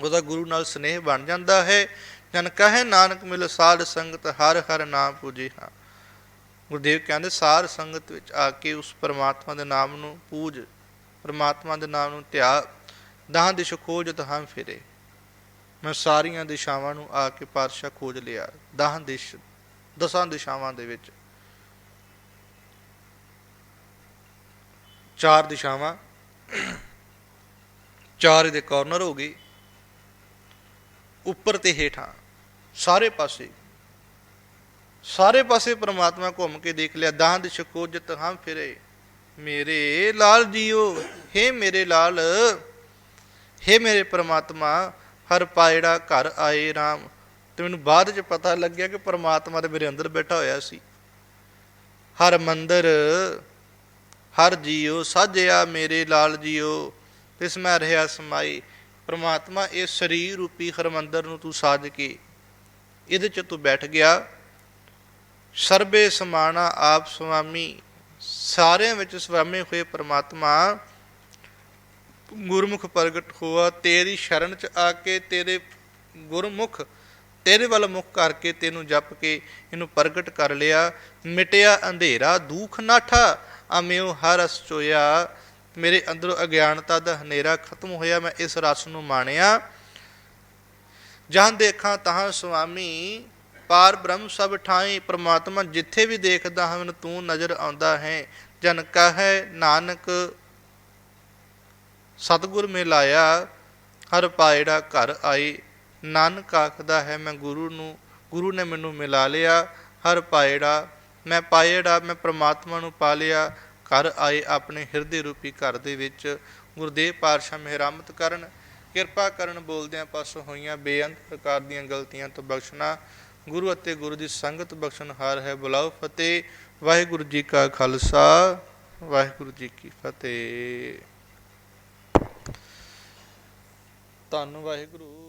ਉਹਦਾ ਗੁਰੂ ਨਾਲ ਸਨੇਹ ਬਣ ਜਾਂਦਾ ਹੈ। ਜਨ ਕਹੇ ਨਾਨਕ ਮਿਲ ਸਾਧ ਸੰਗਤ, ਹਰ ਹਰ ਨਾਮ ਪੂਜੇ ਹਾਂ। ਗੁਰਦੇਵ ਕਹਿੰਦੇ, ਸਾਰ ਸੰਗਤ ਵਿੱਚ ਆ ਕੇ ਉਸ ਪਰਮਾਤਮਾ ਦੇ ਨਾਮ ਨੂੰ ਪੂਜ, ਪਰਮਾਤਮਾ ਦੇ ਨਾਮ ਨੂੰ ਧਿਆ, ਦਹਾਂ ਦਿਸ਼ ਖੋਜ ਤਹਾਂ ਫਿਰੇ। ਮੈਂ ਸਾਰੀਆਂ ਦਿਸ਼ਾਵਾਂ ਨੂੰ ਆ ਕੇ ਪਾਤਸ਼ਾਹ ਖੋਜ ਲਿਆ। ਦਹਾਂ ਦਿਸ਼, ਦਸਾਂ ਦਿਸ਼ਾਵਾਂ ਦੇ ਵਿੱਚ। ਚਾਰ ਦਿਸ਼ਾਵਾਂ। ਚਾਰ ਇਹਦੇ ਕਾਰਨਰ ਹੋ ਗਏ। ਉੱਪਰ ਤੇ ਹੇਠਾਂ, ਸਾਰੇ ਪਾਸੇ ਸਾਰੇ ਪਾਸੇ ਪ੍ਰਮਾਤਮਾ ਘੁੰਮ ਕੇ ਦੇਖ ਲਿਆ ਦਾਹ ਦਿਸ਼ ਕੋਜਤ ਹਾਂ ਫਿਰੇ। ਮੇਰੇ ਲਾਲ ਜੀਓ, ਹੇ ਮੇਰੇ ਲਾਲ, ਹੇ ਮੇਰੇ ਪ੍ਰਮਾਤਮਾ, ਹਰ ਪਾਇੜਾ ਘਰ ਆਏ RAM ਤੇ ਮੈਨੂੰ ਬਾਅਦ ਚ ਪਤਾ ਲੱਗਿਆ ਕਿ ਪ੍ਰਮਾਤਮਾ ਦੇ ਮੇਰੇ ਅੰਦਰ ਬੈਠਾ ਹੋਇਆ ਸੀ। ਹਰ ਮੰਦਰ, ਹਰ ਜੀਓ, ਸਾਜਿਆ ਮੇਰੇ ਲਾਲ ਜੀਓ, ਤਿਸ ਮੈਂ ਰਿਹਾ ਸਮਾਈ। ਪ੍ਰਮਾਤਮਾ, ਇਹ ਸਰੀਰ ਰੂਪੀ ਹਰਮੰਦਰ ਨੂੰ ਤੂੰ ਸਾਜ ਕੇ, ਇਹਦੇ ਚ ਤੂੰ ਬੈਠ ਗਿਆ। ਸਰਬੇ ਸਮਾਣਾ ਆਪ ਸੁਆਮੀ ਸਾਰਿਆਂ ਵਿੱਚ ਸਵਾਮੇ ਹੋਏ ਪ੍ਰਮਾਤਮਾ, ਗੁਰਮੁਖ ਪ੍ਰਗਟ ਹੋਆ, ਤੇਰੀ ਸ਼ਰਨ ਚ ਆ ਕੇ ਤੇਰੇ ਗੁਰਮੁਖ, ਤੇਰੇ ਵੱਲ ਮੁਖ ਕਰਕੇ ਤੈਨੂੰ ਜਪ ਕੇ ਇਹਨੂੰ ਪ੍ਰਗਟ ਕਰ ਲਿਆ। ਮਿਟਿਆ ਅੰਧੇਰਾ, ਦੁਖ ਨਾਠਾ, ਅਮਿਓ ਹਰ ਰਸ ਚੋਇਆ। ਮੇਰੇ ਅੰਦਰੋਂ ਅਗਿਆਨਤਾ ਦਾ ਹਨੇਰਾ ਖਤਮ ਹੋਇਆ, ਮੈਂ ਇਸ ਰਸ ਨੂੰ ਮਾਣਿਆ। ਜਾਂ ਦੇਖਾਂ ਤਹਾਂ ਸੁਆਮੀ ਪਾਰ ਬ੍ਰਹਮ ਸਭ ਠਾਈ ਪ੍ਰਮਾਤਮਾ ਜਿੱਥੇ ਵੀ ਦੇਖਦਾ ਹਾਂ ਤੂੰ ਨਜ਼ਰ ਆਉਂਦਾ ਹੈ। ਜਨ ਕਹੈ ਨਾਨਕ, ਸਤਿਗੁਰ ਮਿਲਾਇਆ, ਹਰ ਪਾਇੜਾ ਘਰ ਆਈ। ਨਾਨਕ ਆਖਦਾ ਹੈ, ਮੈਂ ਗੁਰੂ ਨੂੰ, ਗੁਰੂ ਨੇ ਮੈਨੂੰ ਮਿਲਾ ਲਿਆ, ਹਰ ਪਾਇੜਾ, ਮੈਂ ਪਾਇੜਾ, ਮੈਂ ਪ੍ਰਮਾਤਮਾ ਨੂੰ ਪਾ ਲਿਆ। ਘਰ ਆਏ ਆਪਣੇ ਹਿਰਦੇ ਰੂਪੀ ਘਰ ਦੇ ਵਿੱਚ। ਗੁਰਦੇਵ ਪਾਤਸ਼ਾਹ ਮਿਹਰਮਤ ਕਰਨ, ਕਿਰਪਾ ਕਰਨ ਬੋਲਦਿਆਂ ਪਾਸੋਂ ਹੋਈਆਂ ਬੇਅੰਤ ਪ੍ਰਕਾਰ ਦੀਆਂ ਗਲਤੀਆਂ ਤੋਂ ਬਖਸ਼ਣਾ ਗੁਰੂ ਅਤੇ ਗੁਰੂ ਦੀ ਸੰਗਤ ਬਖਸ਼ਣ ਹਾਰ ਹੈ, ਬੁਲਾਓ ਫਤਿਹ। ਵਾਹਿਗੁਰੂ ਜੀ ਕਾ ਖਾਲਸਾ, ਵਾਹਿਗੁਰੂ ਜੀ ਕੀ ਫਤਿਹ। ਧੰਨ ਵਾਹਿਗੁਰੂ।